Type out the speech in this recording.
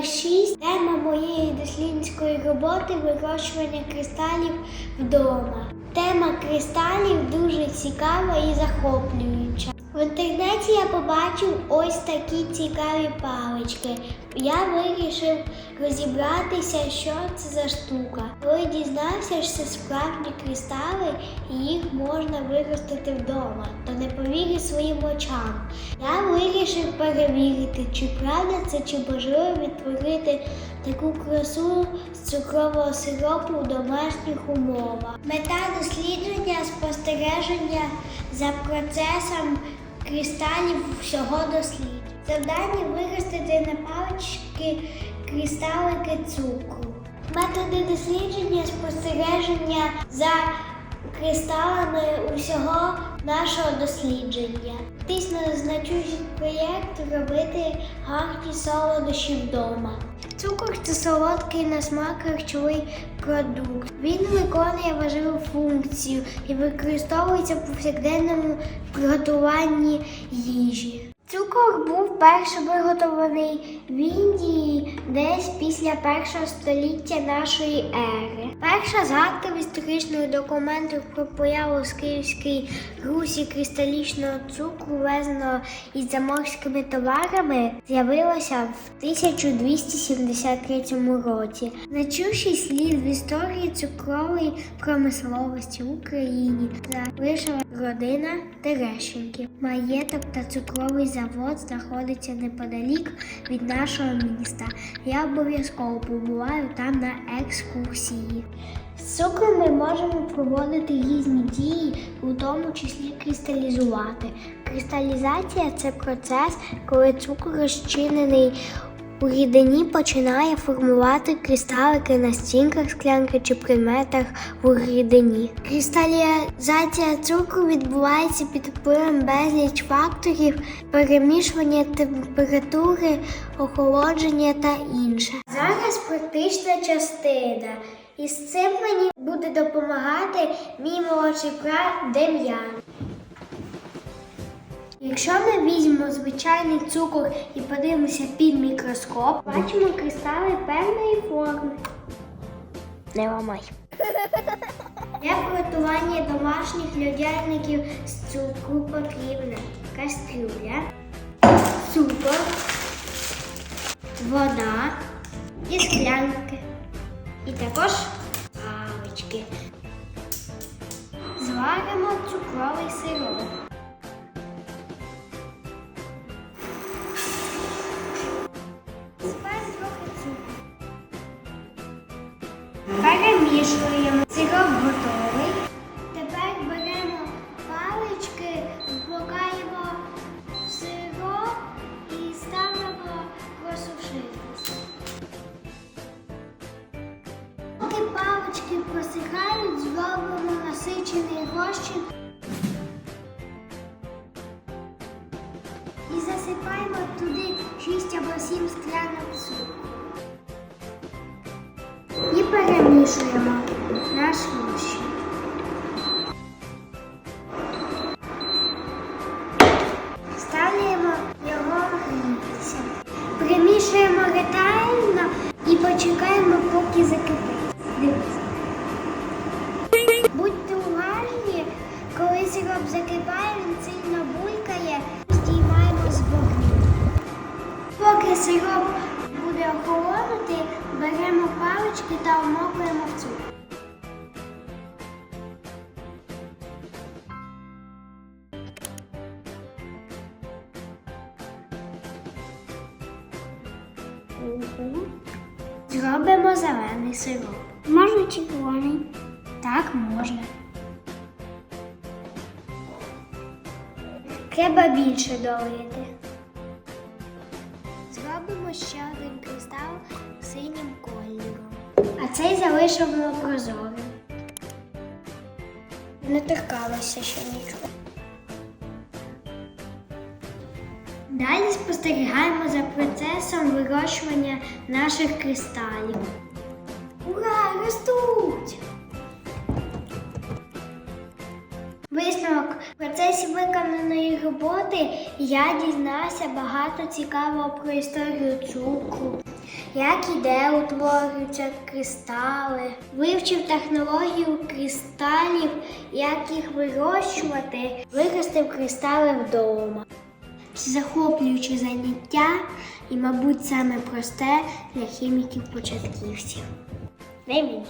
номер 6 Тема моєї дослідницької роботи вирощування кристалів вдома. Тема кристалів дуже цікава і захоплююча. В інтернеті я побачив ось такі цікаві палички. Я вирішив розібратися, що це за штука. Коли дізнався, що це справжні кристали і їх можна виростити вдома, то не повірив своїм очам. Я вирішив перевірити, чи правда це, чи можливо відтворити таку красу з цукрового сиропу в домашніх умовах. Мета дослідження спостереження за процесом кристалів всього дослідження. Завдання на палички кристалики цукру. Методи дослідження спостереження за кристалами усього нашого дослідження. Тисно значущий проєкт робити гарні солодощі вдома. Цукор це солодкий на смак харчовий продукт. Він виконує важливу функцію і використовується в повсякденному приготуванні їжі. Цукор був перше виготовлений в Індії десь після першого століття нашої ери. Перша згадка в історичних документах про появу з Київській Русі кристалічного цукру, везеного із заморськими товарами, з'явилася в 1273 році. Значущий слід в історії цукрової промисловості в Україні залишила родина Терещенків. Маєток та цукровий завод знаходиться неподалік від нашого міста. Я обов'язково побуваю там на екскурсії. З цукром ми можемо проводити різні дії, у тому числі кристалізувати. Кристалізація це процес, коли цукор розчинений у рідині починає формувати кристалики на стінках склянки чи предметах в рідині. Кристалізація цукру відбувається під впливом безліч факторів, перемішування температури, охолодження та інше. Зараз практична частина. І з цим мені буде допомагати мій молодший брат Дем'ян. Якщо ми візьмемо звичайний цукор і подивимося під мікроскоп, бачимо кристали певної форми. Не ламай. Для приготування домашніх льодяників з цукру потрібна кастрюля, цукор, вода і склянки. І також палички. Зваримо цукровий сироп. Перемішуємо. Сироп готовий. Тепер беремо палички, вмокаємо в сироп і ставимо просушитися. Поки палички просихають, зробимо насичений розчин і засипаємо туди 6 або 7 склянок цукру. І перемішуємо наш розчин. Ставляємо його грітися. Примішуємо ретельно і почекаємо, поки закипить. Дивіться. Будьте уважні, коли сироп закипає, він сильно булькає, здіймаємо з вогню. Поки сироп буде охолонути, беремо палички та омокуємо в цукор. Зробимо зелений сироп. Можна червоний? Так, можна. Треба більше долити. Цей залишимо прозорим. Не торкалося ще нічого. Далі спостерігаємо за процесом вирощування наших кристалів. Ура! Ростуть! Висновок в процесі виконаної роботи я дізнався багато цікавого про історію цукру, як і де утворюються кристали, вивчив технологію кристалів, як їх вирощувати, виростив кристали вдома. Захоплююче заняття і, мабуть, саме просте для хіміків-початківців. Не мій.